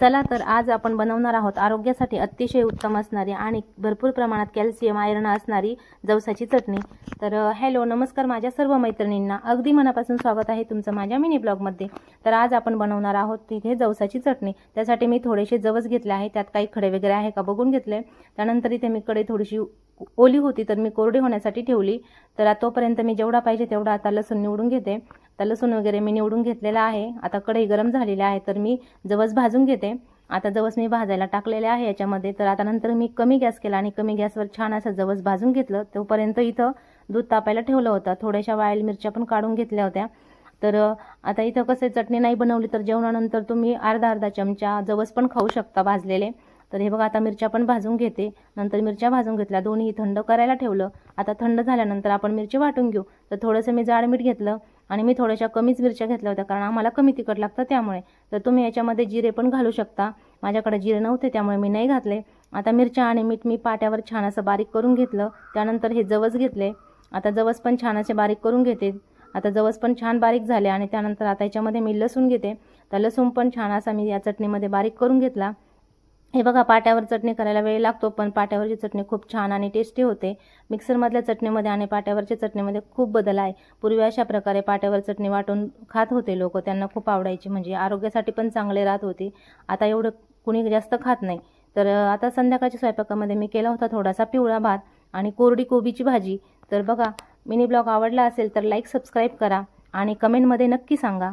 चला तर आज आपण बनवणार आहोत आरोग्यासाठी अतिशय उत्तम असणारी आणि भरपूर प्रमाणात कॅल्शियम आयर्न असणारी जवसाची चटणी. तर हॅलो नमस्कार माझ्या सर्व मैत्रिणींना. अगदी मनापासून स्वागत आहे तुमचं माझ्या मिनी ब्लॉगमध्ये. तर आज आपण बनवणार आहोत तिथे जवसाची चटणी. त्यासाठी मी थोडेसे जवस घेतले आहे. त्यात काही खडे वगैरे आहे का बघून घेतले. त्यानंतर इथे मी कडे थोडीशी ओली होती तर मी कोरडी होण्यासाठी ठेवली. तर आता तोपर्यंत मी जेवढा पाहिजे तेवढा आता लसूण निवडून घेते. तर लसूण वगैरे मी निवडून घेतलेला आहे. आता कढई गरम झालेली आहे तर मी जवस भाजून घेते. आता जवस मी भाजायला टाकलेले आहे याच्यामध्ये. तर आता नंतर मी कमी गॅस केला आणि कमी गॅसवर छान असं जवस भाजून घेतलं. तोपर्यंत इथं दूध तापायला ठेवलं होतं. थोड्याशा वायल मिरच्या पण काढून घेतल्या होत्या. तर आता इथं कसं आहे, चटणी नाही बनवली तर जेवणानंतर तुम्ही अर्धा अर्धा चमचा जवस पण खाऊ शकता भाजलेले. तर हे बघा आता मिरच्या पण भाजून घेते. नंतर मिरच्या भाजून घेतल्या. दोन्ही थंड करायला ठेवलं. आता थंड झाल्यानंतर आपण मिरची वाटून घेऊ. तर थोडंसं मी जाड मीठ घेतलं. आणि मी थोड्याशा कमीच मिरच्या घेतल्या होत्या कारण आम्हाला कमी तिखट लागतं त्यामुळे. तर तुम्ही याच्यामध्ये जिरे पण घालू शकता. माझ्याकडे जिरे नव्हते त्यामुळे मी नाही घातले. आता मिरच्या आणि मीठ मी पाट्यावर छान असं बारीक करून घेतलं. त्यानंतर हे जवस घेतले. आता जवस पण छान असे बारीक करून घेते. आता जवस पण छान बारीक झाले आणि त्यानंतर आता याच्यामध्ये मी लसूण घेते. तर लसूण पण छान असा मी या चटणीमध्ये बारीक करून घेतला. हे बघा पाट्यावर चटणी करायला वेळ लागतो पण पाट्यावरची चटणी खूप छान आणि टेस्टी होते. मिक्सरमधल्या चटणीमध्ये आणि पाट्यावरच्या चटणीमध्ये खूप बदल आहे. पूर्वी अशा प्रकारे पाट्यावर चटणी वाटून खात होते लोक. त्यांना खूप आवडायची म्हणजे आरोग्यासाठी पण चांगले राहत होती. आता एवढं कुणी जास्त खात नाही. तर आता संध्याकाळच्या स्वयंपाकामध्ये मी केला होता थोडासा पिवळा भात आणि कोरडी कोबीची भाजी. तर बघा मिनी ब्लॉग आवडला असेल तर लाईक सबस्क्राईब करा आणि कमेंटमध्ये नक्की सांगा.